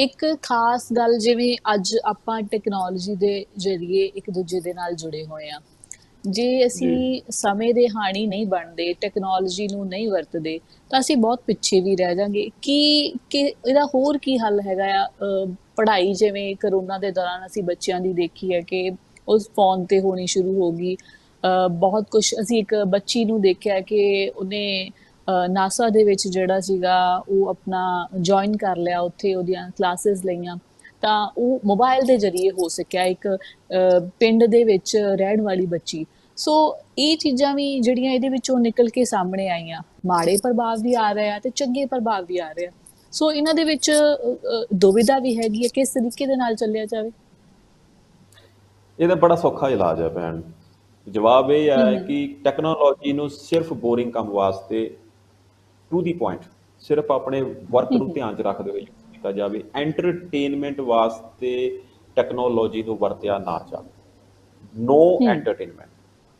ਇੱਕ ਖਾਸ ਗੱਲ ਜਿਵੇਂ ਅੱਜ ਆਪਾਂ ਟੈਕਨੋਲੋਜੀ ਦੇ ਜ਼ਰੀਏ ਇੱਕ ਦੂਜੇ ਦੇ ਨਾਲ ਜੁੜੇ ਹੋਏ ਆ ਜੇ ਅਸੀਂ ਸਮੇਂ ਦੇ ਹਾਣੀ ਨਹੀਂ ਬਣਦੇ ਟੈਕਨੋਲੋਜੀ ਨੂੰ ਨਹੀਂ ਵਰਤਦੇ ਤਾਂ ਅਸੀਂ ਬਹੁਤ ਪਿੱਛੇ ਵੀ ਰਹਿ ਜਾਾਂਗੇ। ਕੀ ਕਿ ਇਹਦਾ ਹੋਰ ਕੀ ਹੱਲ ਹੈਗਾ ਆ? ਪੜ੍ਹਾਈ ਜਿਵੇਂ ਕਰੋਨਾ ਦੇ ਦੌਰਾਨ ਅਸੀਂ ਬੱਚਿਆਂ ਦੀ ਦੇਖੀ ਹੈ ਕਿ ਉਸ ਫੋਨ ਤੇ ਹੋਣੀ ਸ਼ੁਰੂ ਹੋ ਗਈ। ਬਹੁਤ ਕੁਝ ਅਸੀਂ ਇੱਕ ਬੱਚੀ ਨੂੰ ਦੇਖਿਆ ਕਿ ਉਹਨੇ ਨਾਸਾ ਦੇ ਵਿੱਚ ਜਿਹੜਾ ਸੀਗਾ ਉਹ ਆਪਣਾ ਜੁਆਇਨ ਕਰ ਲਿਆ ਉੱਥੇ ਉਹਦੀਆਂ ਕਲਾਸਿਸ ਲਈਆਂ। ਤਾਂ ਉਹ ਮੋਬਾਈਲ ਦੇ ਜ਼ਰੀਏ ਹੋ ਸਕਿਆ ਇੱਕ ਪਿੰਡ ਦੇ ਵਿੱਚ ਰਹਿਣ ਵਾਲੀ ਬੱਚੀ। ਸੋ ਇਹ ਚੀਜ਼ਾਂ ਵੀ ਜਿਹੜੀਆਂ ਇਹਦੇ ਵਿੱਚੋਂ ਨਿਕਲ ਕੇ ਸਾਹਮਣੇ ਆਈਆਂ। ਮਾੜੇ ਪ੍ਰਭਾਵ ਵੀ ਆ ਰਹੇ ਆ ਤੇ ਚੰਗੇ ਪ੍ਰਭਾਵ ਵੀ ਆ ਰਹੇ ਆ। ਸੋ ਇਹਨਾਂ ਦੇ ਵਿੱਚ ਦੁਵਿਧਾ ਵੀ ਹੈਗੀ ਹੈ। ਕਿਸ ਤਰੀਕੇ ਦੇ ਨਾਲ ਚੱਲਿਆ ਜਾਵੇ? ਇਹਦਾ ਬੜਾ ਸੌਖਾ ਇਲਾਜ ਹੈ ਭੈਣ। ਜਵਾਬ ਇਹ ਹੈ ਕਿ ਟੈਕਨੋਲੋਜੀ ਨੂੰ ਸਿਰਫ ਬੋਰਿੰਗ ਕੰਮ ਵਾਸਤੇ ਟੂ ਦੀ ਪੁਆਇੰਟ ਸਿਰਫ ਆਪਣੇ ਵਰਕ ਨੂੰ ਧਿਆਨ 'ਚ ਰੱਖਦੇ ਹੋਏ ਕੀਤਾ ਜਾਵੇ। ਐਂਟਰਟੇਨਮੈਂਟ ਵਾਸਤੇ ਟੈਕਨੋਲੋਜੀ ਨੂੰ ਵਰਤਿਆ ਨਾ ਜਾਵੇ। ਨੋ ਐਂਟਰਟੇਨਮੈਂਟ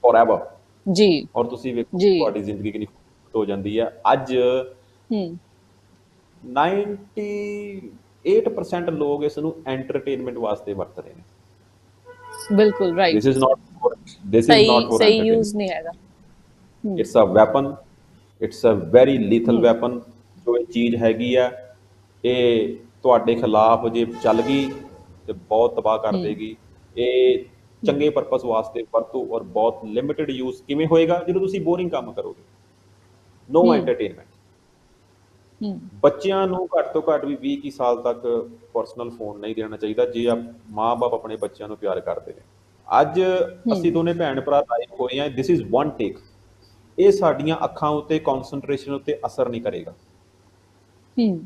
ਫੋਰਐਵਰ ਜੀ। ਔਰ ਤੁਸੀਂ ਵੇਖੋ। ਤੁਹਾਡੀ ਜ਼ਿੰਦਗੀ ਕਿੰਨੀ ਹੋ ਜਾਂਦੀ ਹੈ ਅੱਜ ਹੂੰ। 98% ਲੋਕ ਇਸ ਨੂੰ ਐਂਟਰਟੇਨਮੈਂਟ ਵਾਸਤੇ ਵਰਤ ਰਹੇ ਨੇ। ਬਿਲਕੁਲ right this is not for this is ਸਹੀ. ਯੂਜ਼ ਨਹੀਂ ਹੈਗਾ। it's a weapon it's a very lethal weapon. ਜੋ ਇਹ ਚੀਜ਼ ਹੈਗੀ ਆ ਇਹ ਤੁਹਾਡੇ ਖਿਲਾਫ ਜੇ ਚੱਲ ਗਈ ਤੇ ਬਹੁਤ ਤਬਾਹ ਕਰ ਦੇਗੀ। ਇਹ ਚੰਗੇ ਪਰਪਸ ਵਾਸਤੇ ਵਰਤੋ ਔਰ ਬਹੁਤ ਲਿਮਿਟਿਡ ਯੂਜ਼ ਕਿਵੇਂ ਹੋਏਗਾ? ਜਦੋਂ ਤੁਸੀਂ ਬੋਰਿੰਗ ਕੰਮ ਕਰੋਗੇ। ਨੋ ਐਂਟਰਟੇਨਮੈਂਟ ਬੱਚਿਆਂ ਨੂੰ ਘੱਟ ਤੋਂ ਘੱਟ ਵੀ 20 ਕੀ ਸਾਲ ਤੱਕ ਪਰਸਨਲ ਫੋਨ ਨਹੀਂ ਦੇਣਾ ਚਾਹੀਦਾ ਜੇ ਆ ਮਾਪੇ ਆਪਣੇ ਬੱਚਿਆਂ ਨੂੰ ਪਿਆਰ ਕਰਦੇ ਨੇ। ਅੱਜ ਅਸੀਂ ਦੋਨੇ ਭੈਣ ਭਰਾ ਲਾਈਵ ਹੋਏ ਆ ਥਿਸ ਇਜ਼ ਵਨ ਟੇਕ ਇਹ ਸਾਡੀਆਂ ਅੱਖਾਂ ਉੱਤੇ ਕਨਸੈਂਟਰੇਸ਼ਨ ਉੱਤੇ ਅਸਰ ਨਹੀਂ ਕਰੇਗਾ। ਹੂੰ।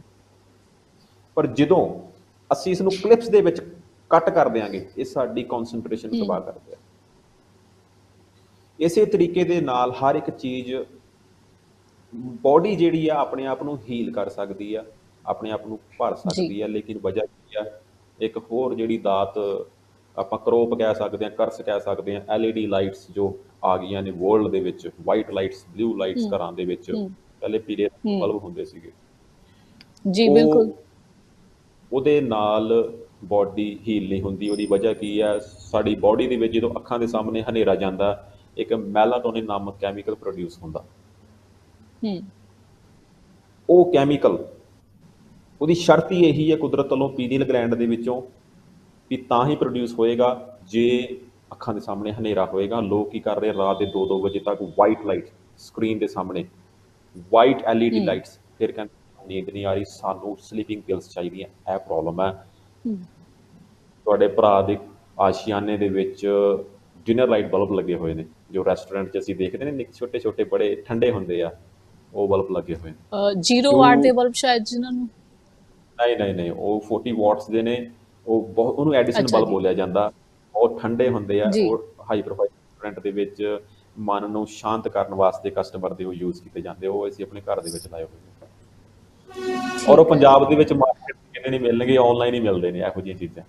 ਪਰ ਜਦੋਂ ਅਸੀਂ ਇਸ ਨੂੰ ਕਲਿੱਪਸ ਦੇ ਵਿੱਚ ਕੱਟ ਕਰ ਦਿਆਂਗੇ ਇਹ ਸਾਡੀ ਕਨਸੈਂਟਰੇਸ਼ਨ ਤਬਾਹ ਕਰ ਦਿਆ ਇਸੇ ਤਰੀਕੇ ਦੇ ਨਾਲ ਹਰ ਇੱਕ ਚੀਜ਼ ਬੋਡੀ ਜਿਹੜੀ ਆ ਆਪਣੇ ਆਪ ਨੂੰ ਹੀਲ ਕਰ ਸਕਦੀ ਆ ਆਪਣੇ ਆਪ ਨੂੰ ਭਰ ਸਕਦੀ ਆ ਲੇਕਿਨ ਵਜ੍ਹਾ ਕੀ ਆ? ਇੱਕ ਹੋਰ ਜਿਹੜੀ ਦਾਤ ਆਪਾਂ ਕਰੋਪ ਕਹਿ ਸਕਦੇ ਆ ਕਰਸ ਕਹਿ ਸਕਦੇ ਆ LED ਲਾਈਟਸ ਜੋ ਆ ਗਈਆਂ ਨੇ ਵਰਲਡ ਦੇ ਵਿੱਚ ਵਾਈਟ ਲਾਈਟਸ ਬਲੂ ਲਾਈਟਸ ਘਰਾਂ ਦੇ ਵਿੱਚ ਪਹਿਲੇ ਪੀਲੇ ਬਲਬ ਹੁੰਦੇ ਸੀਗੇ। ਜੀ ਬਿਲਕੁਲ। ਉਹਦੇ ਨਾਲ ਬਾਡੀ ਹੀਲ ਨਹੀਂ ਹੁੰਦੀ ਉਹਦੀ ਵਜ੍ਹਾ ਕੀ ਹੈ? ਸਾਡੀ ਬਾਡੀ ਦੇ ਵਿੱਚ ਜਦੋਂ ਅੱਖਾਂ ਦੇ ਸਾਹਮਣੇ ਹਨੇਰਾ ਜਾਂਦਾ ਇੱਕ ਮੈਲਾਟੋਨਿਨ ਨਾਮਕ ਕੈਮੀਕਲ ਪ੍ਰੋਡਿਊਸ ਹੁੰਦਾ। ਹੂੰ। ਉਹ ਕੈਮੀਕਲ ਉਹਦੀ ਸ਼ਰਤ ਹੀ ਇਹੀ ਹੈ ਕੁਦਰਤ ਵੱਲੋਂ ਪੀਨੀਅਲ ਗਲੈਂਡ ਦੇ ਵਿੱਚੋਂ ਵੀ ਤਾਂ ਹੀ ਪ੍ਰੋਡਿਊਸ ਹੋਏਗਾ ਜੇ ਅੱਖਾਂ ਦੇ ਸਾਹਮਣੇ ਹਨੇਰਾ ਹੋਏਗਾ। ਲੋਕ ਕੀ ਕਰ ਰਹੇ ਰਾਤ ਦੇ 2-2 ਵਜੇ ਤੱਕ ਵਾਈਟ ਲਾਈਟ ਸਕਰੀਨ ਦੇ ਸਾਹਮਣੇ ਵਾਈਟ LED ਲਾਈਟਸ ਫਿਰ ਕਹਿੰਦੇ ਨੀਂਦ ਨਹੀਂ ਆ ਰਹੀ ਸਾਨੂੰ ਸਲੀਪਿੰਗ ਪਿਲਸ ਚਾਹੀਦੀਆਂ ਇਹ ਪ੍ਰੋਬਲਮ ਹੈ। ਤੁਹਾਡੇ ਭਰਾ ਦੇ ਆਸ਼ੀਆਨੇ ਦੇ ਵਿੱਚ ਡਿਨਰ ਲਾਈਟ ਬਲਬ ਲੱਗੇ ਹੋਏ ਨੇ ਜੋ ਰੈਸਟੋਰੈਂਟ 'ਚ ਅਸੀਂ ਦੇਖਦੇ ਨੇ ਨਿੱਕੇ ਛੋਟੇ ਛੋਟੇ ਬੜੇ ਠੰਡੇ ਹੁੰਦੇ ਆ ਉਹ ਬਲਬ ਲੱਗੇ ਹੋਏ ਨੇ। ਜ਼ੀਰੋ ਵਾਟ ਦੇ ਬਲਬ ਸ਼ਾਇਦ ਜਿਨ੍ਹਾਂ ਨੂੰ? ਨਹੀਂ ਨਹੀਂ ਨਹੀਂ ਉਹ 40 ਵਾਟਸ ਦੇ ਨੇ ਉਹ ਬਹੁਤ ਉਹਨੂੰ ਐਡੀਸਨ ਬਲਬ। ਬੋਲਿਆ ਜਾਂਦਾ ਉਹ ਠੰਡੇ ਹੁੰਦੇ ਆ। ਉਹ ਹਾਈ ਪ੍ਰੋਫਾਈਲ ਰੈਸਟੋਰੈਂਟ ਦੇ ਵਿੱਚ ਮਨ ਨੂੰ ਸ਼ਾਂਤ ਕਰਨ ਵਾਸਤੇ ਕਸਟਮਰ ਦੇ ਉਹ ਯੂਜ਼ ਕੀਤੇ ਜਾਂਦੇ ਉਹ ਅਸੀਂ ਆਪਣੇ ਘਰ ਦੇ ਵਿੱਚ ਲਾਏ ਹੋਏ ਔਰ ਉਹ ਪੰਜਾਬ ਦੇ ਵਿੱਚ ਮਾਰਕੀਟ ਕਿੰਨੇ ਨਹੀਂ ਮਿਲਣਗੇ ਆਨਲਾਈਨ ਹੀ ਮਿਲਦੇ ਨੇ ਇਹੋ ਜਿਹੀਆਂ ਚੀਜ਼ਾਂ